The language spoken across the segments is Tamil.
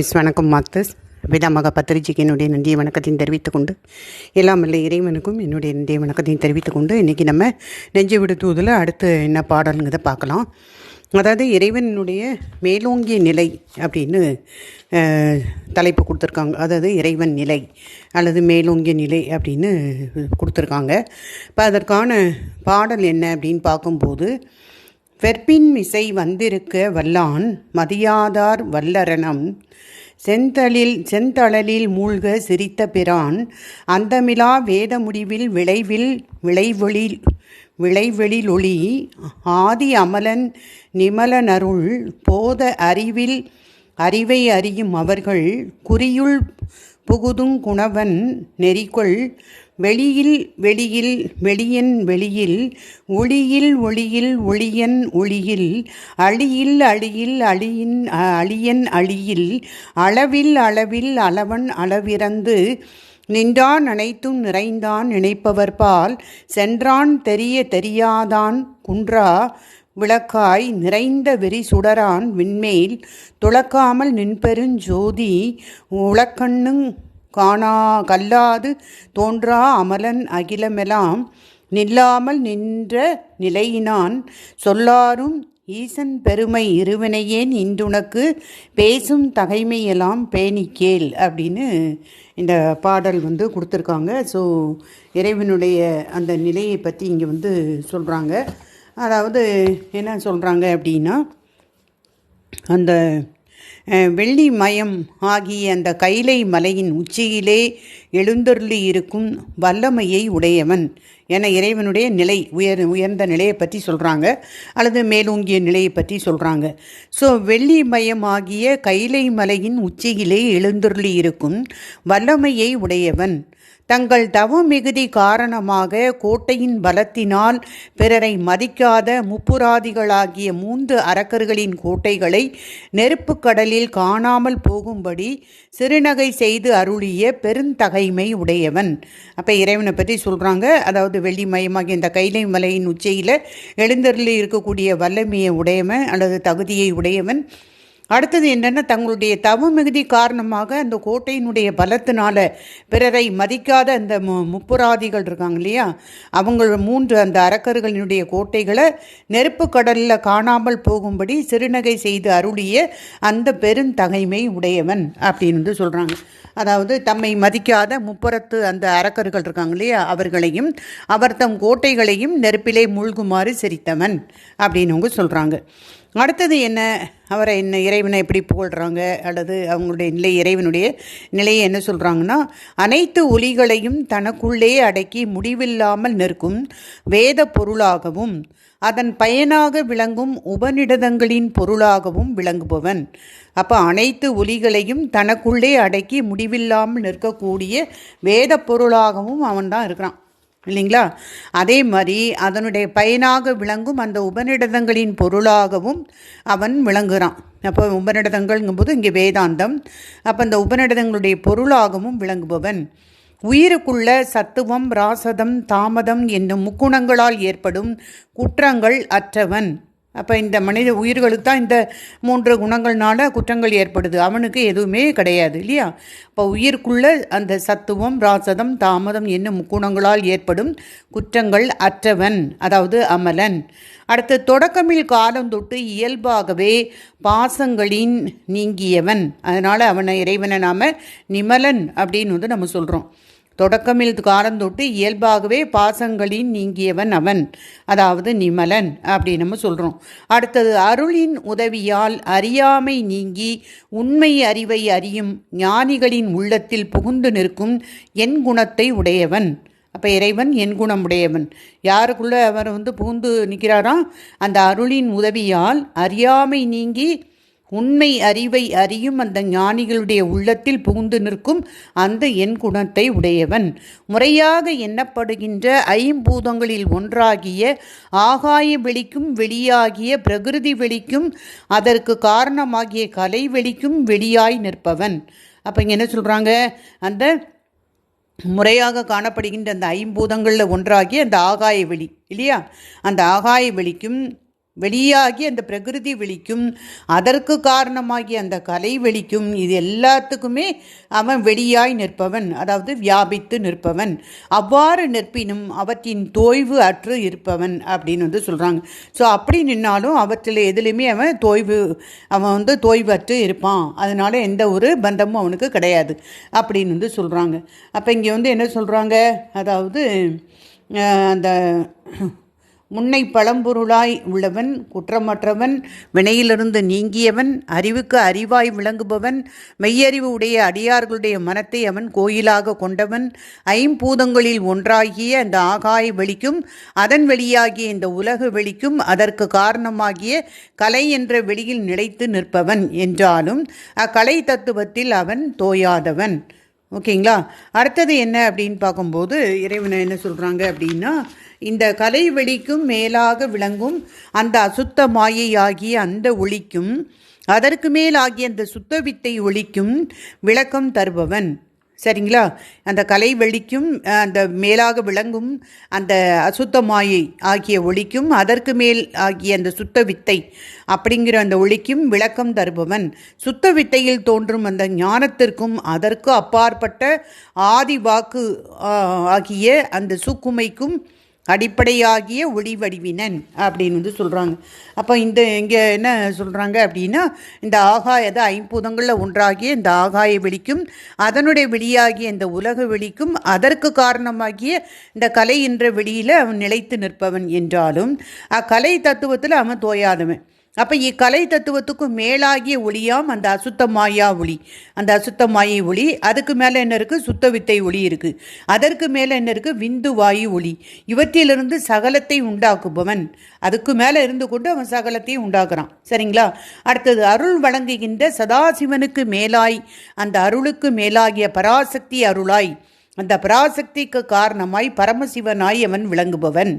எஸ் வணக்கம் மாஸ்டர்ஸ் விதாமக பத்திரிஜிக்கு என்னுடைய நன்றிய வணக்கத்தையும் தெரிவித்துக் கொண்டு எல்லாம் இல்லை இறைவனுக்கும் என்னுடைய நன்றிய வணக்கத்தையும் தெரிவித்துக் கொண்டு இன்றைக்கி நம்ம நெஞ்சு விடுத்துவதில் அடுத்து என்ன பாடலுங்கிறத பார்க்கலாம். அதாவது இறைவனுடைய மேலோங்கிய நிலை அப்படின்னு தலைப்பு கொடுத்துருக்காங்க. அதாவது இறைவன் நிலை அல்லது மேலோங்கிய நிலை அப்படின்னு கொடுத்துருக்காங்க. இப்போ அதற்கான பாடல் என்ன அப்படின்னு பார்க்கும்போது வெற்பின் மிசை வந்திருக்க வல்லான் மதியாதார் வல்லரணம். செந்தளில் செந்தளலில் மூழ்க சிரித்த பிரான். அந்தமிலா வேத முடிவில் விளைவில் விளைவெளி விளைவெளிலொளி. ஆதி அமலன் நிமலனருள் போத அறிவில் அறிவை அறியும் அவர்கள் குறியுள் புகுதுங் குணவன் நெறிகொள். வெளியில் வெளியில் வெளியன் வெளியில் ஒளியில் ஒளியில் ஒளியன் ஒளியில் அழியில் அழியில் அழியின் அ- அழியன் அழியில் அளவில் அளவில் அளவன் அளவிறந்து நின்றான் அனைத்தும் நிறைந்தான் நினைப்பவர்பால் சென்றான் தெரிய தெரியாதான் குன்றா விளக்காய் நிறைந்த வெறி சுடரான் விண்மேல் துளக்காமல் நின்பெருஞ்சோதி உளக்கண்ணுங் காணா கல்லாது தோன்றா அமலன் அகிலமெலாம் நில்லாமல் நின்ற நிலையினான். சொல்லாரும் ஈசன் பெருமை இருவினையேன் இன்றுனக்கு பேசும் தகைமையெல்லாம் பேணிக்கேள் அப்படின்னு இந்த பாடல் வந்து கொடுத்துருக்காங்க. ஸோ இறைவனுடைய அந்த நிலையை பற்றி இங்கே வந்து சொல்கிறாங்க அதாவது என்ன சொல்கிறாங்க அப்படின்னா அந்த வெள்ளி மயம் ஆகிய அந்த கைலை மலையின் உச்சியிலே எழுந்தருளி இருக்கும் வல்லமையை உடையவன் என இறைவனுடைய நிலை உயர் உயர்ந்த நிலையை பற்றி சொல்கிறாங்க அல்லது மேலோங்கிய நிலையை பற்றி சொல்கிறாங்க ஸோ வெள்ளி மயமாகிய கைலை மலையின் உச்சியிலே எழுந்தருளி இருக்கும் வல்லமையை உடையவன் தங்கள் தவ மிகுதி காரணமாக கோட்டையின் பலத்தினால் பிறரை மதிக்காத முப்புராதிகளாகிய மூன்று அரக்கர்களின் கோட்டைகளை நெருப்புக் கடலில் காணாமல் போகும்படி சிறுநகை செய்து அருளிய பெருந்தகைமை உடையவன். அப்போ இறைவனை பற்றி சொல்கிறாங்க அதாவது வெள்ளி மயமாகிய இந்த கைலை மலையின் உச்சியில் எழுந்தருளில் இருக்கக்கூடிய வல்லமையை உடையவன் அல்லது தகுதியை உடையவன். அடுத்தது என்னென்னா தங்களுடைய தவமிகுதி காரணமாக அந்த கோட்டையினுடைய பலத்தினால பிறரை மதிக்காத அந்த மு முப்புராதிகள் இருக்காங்க இல்லையா? அவங்க மூன்று அந்த அரக்கர்களினுடைய கோட்டைகளை நெருப்பு கடலில் காணாமல் போகும்படி சிறுநகை செய்து அருளிய அந்த பெருந்தகைமை உடையவன் அப்படின்னு வந்து சொல்கிறாங்க அதாவது தம்மை மதிக்காத முப்புறத்து அந்த அரக்கர்கள் இருக்காங்க இல்லையா? அவர்களையும் அவர் தம் கோட்டைகளையும் நெருப்பிலே மூழ்குமாறு சிரித்தவன் அப்படின்னு அவங்க சொல்கிறாங்க அடுத்தது என்ன? அவரை என்ன இறைவனை எப்படி புகழ்கிறாங்க அல்லது அவங்களுடைய நிலை இறைவனுடைய நிலையை என்ன சொல்கிறாங்கன்னா அனைத்து ஒலிகளையும் தனக்குள்ளே அடக்கி முடிவில்லாமல் நிற்கும் வேத பொருளாகவும் அதன் பயனாக விளங்கும் உபநிடதங்களின் பொருளாகவும் விளங்குபவன். அப்போ அனைத்து ஒலிகளையும் தனக்குள்ளே அடக்கி முடிவில்லாமல் நிற்கக்கூடிய வேத பொருளாகவும் அவன் தான் இருக்கிறான். இல்லைங்களா? அதே மாதிரி அதனுடைய பயனாக விளங்கும் அந்த உபநிடதங்களின் பொருளாகவும் அவன் விளங்குகிறான் அப்போ உபநிடதங்கள்ங்கும்போது இங்கே வேதாந்தம். அப்போ அந்த உபநிடதங்களுடைய பொருளாகவும் விளங்குபவன். உயிருக்குள்ள சத்துவம் ராசதம் தாமதம் என்னும் முக்குணங்களால் ஏற்படும் குற்றங்கள் அற்றவன். அப்போ இந்த மனித உயிர்களுக்கு தான் இந்த மூன்று குணங்கள்னால குற்றங்கள் ஏற்படுது. அவனுக்கு எதுவுமே கிடையாது இல்லையா? இப்போ உயிருக்குள்ள அந்த சத்துவம் ராசதம் தாமதம் என்னும் குணங்களால் ஏற்படும் குற்றங்கள் அற்றவன் அதாவது அமலன். அடுத்து தொடக்கமில் காலம் தொட்டு இயல்பாகவே பாசங்களின் நீங்கியவன். அதனால் அவனை இறைவனை நாம் நிமலன் அப்படின்னு வந்து நம்ம சொல்கிறோம் தொடக்கமில் காரந்தொட்டு இயல்பாகவே பாசங்களின் நீங்கியவன் அவன். அதாவது நிமலன் அப்படி நம்ம சொல்கிறோம் அடுத்தது அருளின் உதவியால் அறியாமை நீங்கி உண்மை அறிவை அறியும் ஞானிகளின் உள்ளத்தில் புகுந்து நிற்கும் என் குணத்தை உடையவன். அப்போ இறைவன் என் குணம் உடையவன். யாருக்குள்ளே அவர் வந்து புகுந்து நிற்கிறாரோ? அந்த அருளின் உதவியால் அறியாமை நீங்கி உண்மை அறிவை அறியும் அந்த ஞானிகளுடைய உள்ளத்தில் புகுந்து நிற்கும் அந்த என் குணத்தை உடையவன். முறையாக எண்ணப்படுகின்ற ஐம்பூதங்களில் ஒன்றாகிய ஆகாய வெளிக்கும் வெளியாகிய பிரகிருதி வெளிக்கும் அதற்கு காரணமாகிய கலை வெளிக்கும் வெளியாய் நிற்பவன். அப்போ இங்கே என்ன சொல்கிறாங்க அந்த முறையாக காணப்படுகின்ற அந்த ஐம்பூதங்களில் ஒன்றாகிய அந்த ஆகாய வெளி இல்லையா? அந்த ஆகாய வெளிக்கும் வெளியாகி அந்த பிரகிருதி வெளிக்கும் அதற்கு காரணமாகி அந்த கலை வெளிக்கும் இது எல்லாத்துக்குமே அவன் வெளியாய் நிற்பவன். அதாவது வியாபித்து நிற்பவன். அவ்வாறு நிற்பினும் அவற்றின் தோய்வு அற்று இருப்பவன் அப்படின்னு வந்து சொல்கிறாங்க ஸோ அப்படி நின்னாலும் அவற்றில் எதுலேயுமே அவன் தோய்வு அவன் வந்து தோய்வற்று இருப்பான். அதனால் எந்த ஒரு பந்தமும் அவனுக்கு கிடையாது அப்படின்னு வந்து சொல்கிறாங்க அப்போ இங்கே வந்து என்ன சொல்கிறாங்க அதாவது அந்த முன்னை பழம்பொருளாய் உள்ளவன் குற்றமற்றவன் வினையிலிருந்து நீங்கியவன் அறிவுக்கு அறிவாய் விளங்குபவன் மெய்யறிவு உடைய அடியார்களுடைய மனத்தை அவன் கோயிலாக கொண்டவன் ஐம்பூதங்களில் ஒன்றாகிய அந்த ஆகாய வெளிக்கும் அதன் வெளியாகிய இந்த உலகு வெளிக்கும் அதற்கு காரணமாகிய கலை என்ற வெளியில் நிலைத்து நிற்பவன் என்றாலும் அக்கலை தத்துவத்தில் அவன் தோயாதவன். ஓகேங்களா? அடுத்தது என்ன அப்படின்னு பார்க்கும்போது இறைவனை என்ன சொல்கிறாங்க அப்படின்னா இந்த கலை வெளிக்கும் மேலாக விளங்கும் அந்த அசுத்த மாயையாகிய அந்த ஒளிக்கும் அதற்கு மேலாகிய அந்த சுத்த வித்தை ஒளிக்கும் விளக்கம் தருபவன். சரிங்களா? அந்த கலை வெளிக்கும் அந்த மேலாக விளங்கும் அந்த அசுத்த மாயை ஆகிய ஒளிக்கும் அதற்கு மேல் ஆகிய அந்த சுத்த வித்தை அப்படிங்கிற அந்த ஒளிக்கும் விளக்கம் தருபவன். சுத்த வித்தையில் தோன்றும் அந்த ஞானத்திற்கும் அதற்கு அப்பாற்பட்ட ஆதி வாக்கு ஆகிய அந்த சுக்குமைக்கும் அடிப்படையாகிய ஒளி வடிவினன் அப்படின்னு வந்து சொல்கிறாங்க அப்போ இந்த இங்கே என்ன சொல்கிறாங்க அப்படின்னா இந்த ஆகாயத ஐம்பூதங்களில் ஒன்றாகிய இந்த ஆகாய வெளிக்கும் அதனுடைய வெளியாகிய இந்த உலக வெளிக்கும் அதற்கு காரணமாகிய இந்த கலை என்ற வெளியில் அவன் நிலைத்து நிற்பவன் என்றாலும் அக்கலை தத்துவத்தில் அவன் தோயாதவன். அப்போ இக்கலை தத்துவத்துக்கும் மேலாகிய ஒளியாம் அந்த அசுத்த மாயா ஒளி. அந்த அசுத்த மாயை ஒளி அதுக்கு மேலே என்ன இருக்குது சுத்த வித்தை ஒளி இருக்குது அதற்கு மேலே என்ன இருக்குது விந்து வாயு ஒளி. இவற்றிலிருந்து சகலத்தை உண்டாக்குபவன். அதுக்கு மேலே இருந்து கொண்டு அவன் சகலத்தையும் உண்டாக்குறான். சரிங்களா? அடுத்தது அருள் வழங்குகின்ற சதாசிவனுக்கு மேலாய் அந்த அருளுக்கு மேலாகிய பராசக்தி அருளாய் அந்த பராசக்திக்கு காரணமாய் பரமசிவனாய் அவன் விளங்குபவன்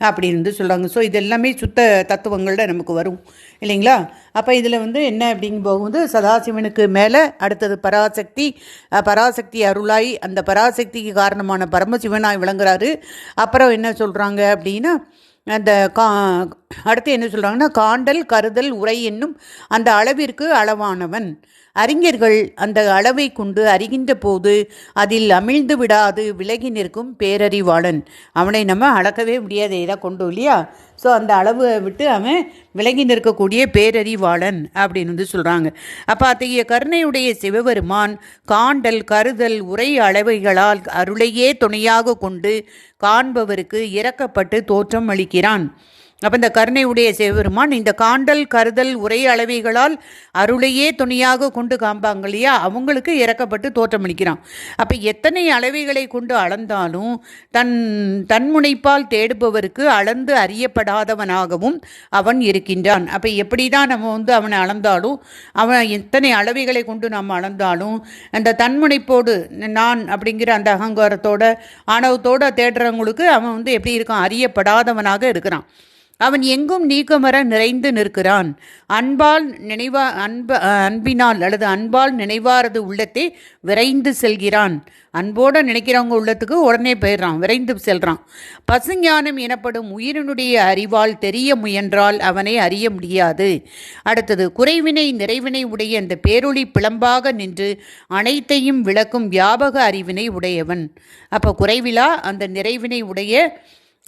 அப்படின்னு சொல்கிறாங்க ஸோ இது எல்லாமே சுத்த தத்துவங்களில் நமக்கு வரும். இல்லைங்களா? அப்போ இதில் வந்து என்ன அப்படிங்கும் போகும்போது சதாசிவனுக்கு மேலே அடுத்தது பராசக்தி பராசக்தி அருளாய் அந்த பராசக்திக்கு காரணமான பரமசிவனாய் விளங்குறாரு. அப்புறம் என்ன சொல்கிறாங்க அப்படின்னா அந்த கா அடுத்து என்ன சொல்கிறாங்கன்னா காண்டல் கருதல் உரை என்னும் அந்த அளவிற்கு அளவானவன். அறிஞர்கள் அந்த அளவை கொண்டு அறிகின்ற போது அதில் அமிழ்ந்து விடாது விலகி நிற்கும் பேரறிவாளன். அவனை நம்ம அளக்கவே முடியாது இதாக கொண்டு இல்லையா? ஸோ அந்த அளவை விட்டு அவன் விலகி நிற்கக்கூடிய பேரறிவாளன் அப்படின்னு வந்து சொல்கிறாங்க அப்போ அத்தகைய கருணையுடைய சிவபெருமான் காண்டல் கருதல் உரை அளவைகளால் அருளையே துணையாக கொண்டு காண்பவருக்கு இறக்கப்பட்டு தோற்றம் அளிக்கிறான். அப்போ இந்த கருணையுடைய சிவபெருமான் இந்த காண்டல் கருதல் உரை அளவைகளால் அருளையே துணியாக கொண்டு காம்பாங்க இல்லையா? அவங்களுக்கு இறக்கப்பட்டு தோற்றமளிக்கிறான் அப்போ எத்தனை அளவைகளை கொண்டு அளந்தாலும் தன் தன்முனைப்பால் தேடுபவருக்கு அளந்து அறியப்படாதவனாகவும் அவன் இருக்கின்றான். அப்போ எப்படி தான் நம்ம வந்து அவனை அளந்தாலும் அவன் எத்தனை அளவைகளை கொண்டு நாம் அளந்தாலும் அந்த தன்முனைப்போடு நான் அப்படிங்கிற அந்த அகங்காரத்தோட ஆணவத்தோட தேடுறவங்களுக்கு அவன் வந்து எப்படி இருக்கான்? அறியப்படாதவனாக இருக்கிறான். அவன் எங்கும் நீக்கமர நிறைந்து நிற்கிறான். அன்பால் நினைவா அன்ப அன்பினால் அல்லது அன்பால் நினைவாரது உள்ளத்தை விரைந்து செல்கிறான். அன்போடு நினைக்கிறவங்க உள்ளத்துக்கு உடனே போயிடுறான் விரைந்து செல்கிறான் பசுஞானம் எனப்படும் உயிரினுடைய அறிவால் தெரிய முயன்றால் அவனை அறிய முடியாது. அடுத்தது குறைவினை நிறைவினை உடைய அந்த பேரொளி பிளம்பாக நின்று அனைத்தையும் விளக்கும் வியாபக அறிவினை உடையவன். அப்போ குறைவிலா அந்த நிறைவினை உடைய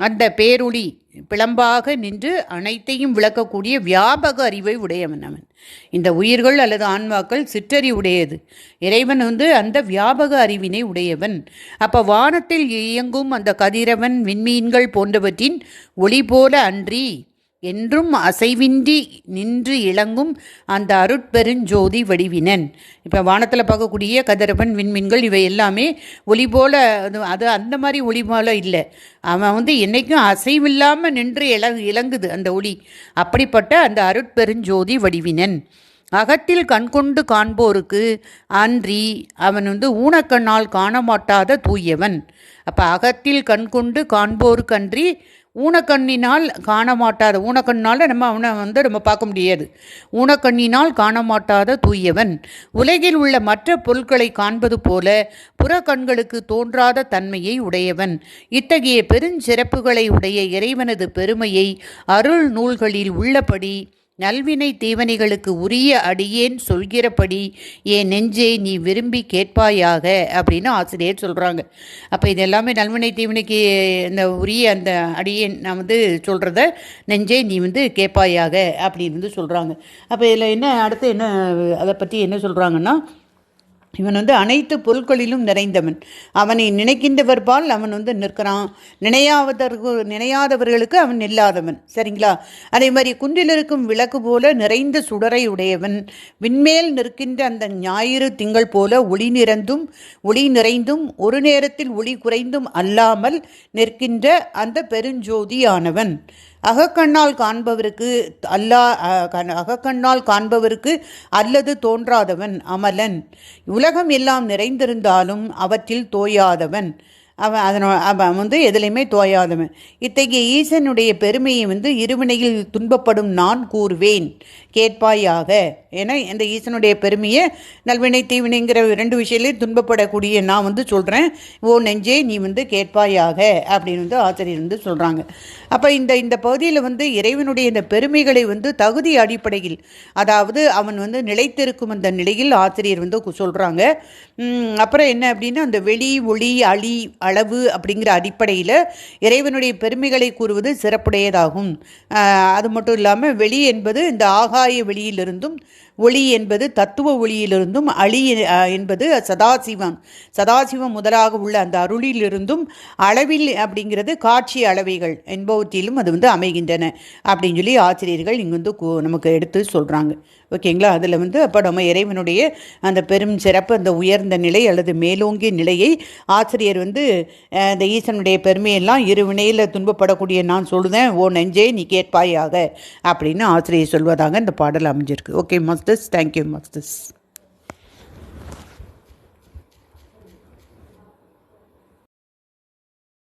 அந்த பேரொளி பிளம்பாக நின்று அனைத்தையும் விளக்கக்கூடிய வியாபக அறிவை உடையவன் அவன். இந்த உயிர்கள் அல்லது ஆன்மாக்கள் சிற்றறி உடையது. இறைவன் வந்து அந்த வியாபக அறிவினை உடையவன். அப்போ வானத்தில் இயங்கும் அந்த கதிரவன் விண்மீன்கள் போன்றவற்றின் ஒளி போல அன்றி என்றும் அசைவின்றி நின்று இளங்கும் அந்த அருட்பெருஞ்சோதி வடிவினன். இப்போ வானத்தில் பார்க்கக்கூடிய கதிரவன் விண்மீன்கள் இவை எல்லாமே ஒளி போல் அது அது அந்த மாதிரி ஒளி போல இல்லை. அவன் வந்து என்றைக்கும் அசைவில்லாமல் நின்று இள இளங்குது அந்த ஒளி. அப்படிப்பட்ட அந்த அருட்பெருஞ்சோதி வடிவினன். அகத்தில் கண்கொண்டு காண்போருக்கு அன்றி அவன் வந்து ஊனக்கண்ணால் காணமாட்டாத தூயவன். அப்போ அகத்தில் கண்கொண்டு காண்போருக்கன்றி ஊனக்கண்ணினால் காண மாட்டாத ஊனக்கண்ணால் நம்ம அவனை வந்து நம்ம பார்க்க முடியாது. ஊனக்கண்ணினால் காண மாட்டாத தூயவன். உலகில் உள்ள மற்ற பொருட்களை காண்பது போல புற கண்களுக்கு தோன்றாத தன்மையை உடையவன். இத்தகைய பெருஞ்சிறப்புகளை உடைய இறைவனது பெருமையை அருள் நூல்களில் உள்ளபடி நல்வினை தீவனைகளுக்கு உரிய அடியேன் சொல்கிறபடி என் நெஞ்சை நீ விரும்பி கேட்பாயாக அப்படின்னு ஆசிரியர் சொல்கிறாங்க அப்போ இது எல்லாமே நல்வினை தீவனைக்கு இந்த உரிய அந்த அடியேன் நான் வந்து சொல்கிறத நெஞ்சை நீ வந்து கேட்பாயாக அப்படின்னு வந்து சொல்கிறாங்க அப்போ இதில் என்ன அடுத்து என்ன அதை பற்றி என்ன சொல்கிறாங்கன்னா இவன் வந்து அனைத்து பொருட்களிலும் நிறைந்தவன். அவனை நினைக்கின்றவர்பால் அவன் வந்து நிற்கிறான். நினையாவதற்கு நினையாதவர்களுக்கு அவன் இல்லாதவன் சரிங்களா? அதே மாதிரி குன்றில் இருக்கும் விளக்கு போல நிறைந்த சுடரை உடையவன். விண்மேல் நிற்கின்ற அந்த ஞாயிறு திங்கள் போல ஒளி நிறந்தும் ஒளி நிறைந்தும் ஒரு நேரத்தில் ஒளி குறைந்தும் அல்லாமல் நிற்கின்ற அந்த பெருஞ்சோதியானவன். அகக்கண்ணால் காண்பவருக்கு அல்லா அகக்கண்ணால் காண்பவருக்கு அல்லது தோன்றாதவன் அமலன். உலகம் எல்லாம் நிறைந்திருந்தாலும் அவற்றில் தோயாதவன். அவன் அதனோ அவன் வந்து எதுலேயுமே தோயாதவன். இத்தகைய ஈசனுடைய பெருமையை வந்து இருவினையில் துன்பப்படும் நான் கூறுவேன். கேட்பாயாக. ஏன்னா இந்த ஈசனுடைய பெருமையை நல்வினை தீவினைங்கிற ரெண்டு விஷயத்துலையும் துன்பப்படக்கூடிய நான் வந்து சொல்கிறேன் ஓ நெஞ்சே நீ வந்து கேட்பாயாக அப்படின்னு வந்து ஆசிரியர் வந்து சொல்கிறாங்க அப்போ இந்த இந்த பகுதியில் வந்து இறைவனுடைய இந்த பெருமைகளை வந்து தகுதி அடிப்படையில் அதாவது அவன் வந்து நிலைத்திருக்கும் அந்த நிலையில் ஆசிரியர் வந்து சொல்கிறாங்க அப்புறம் என்ன அப்படின்னா அந்த வெளி ஒளி அழி அளவு அப்படிங்கிற அடிப்படையில் இறைவனுடைய பெருமைகளை கூறுவது சிறப்புடையதாகும். அது மட்டும் இல்லாமல் வெளி என்பது இந்த ஆகாய வெளியிலிருந்தும் ஒளி என்பது தத்துவ ஒளியிலிருந்தும் அழி என்பது சதாசிவம். சதாசிவம் முதலாக உள்ள அந்த அருளிலிருந்தும் அளவில் அப்படிங்கிறது காட்சி அளவைகள் என்பவற்றிலும் அது வந்து அமைகின்றன அப்படின்னு சொல்லி ஆசிரியர்கள் இங்கே வந்து நமக்கு எடுத்து சொல்கிறாங்க ஓகேங்களா அதில் வந்து அப்போ நம்ம இறைவனுடைய அந்த பெரும் சிறப்பு அந்த உயர்ந்த நிலை அல்லது மேலோங்கிய நிலையை ஆசிரியர் வந்து இந்த ஈசனுடைய பெருமையெல்லாம் இரு வினையில் துன்பப்படக்கூடிய நான் சொல்லுதேன் ஓ நெஞ்சே நீ கேட்பாயாக அப்படின்னு ஆசிரியர் சொல்வதாக இந்த பாடல் அமைஞ்சிருக்கு. Okay this. Thank you, Maxis.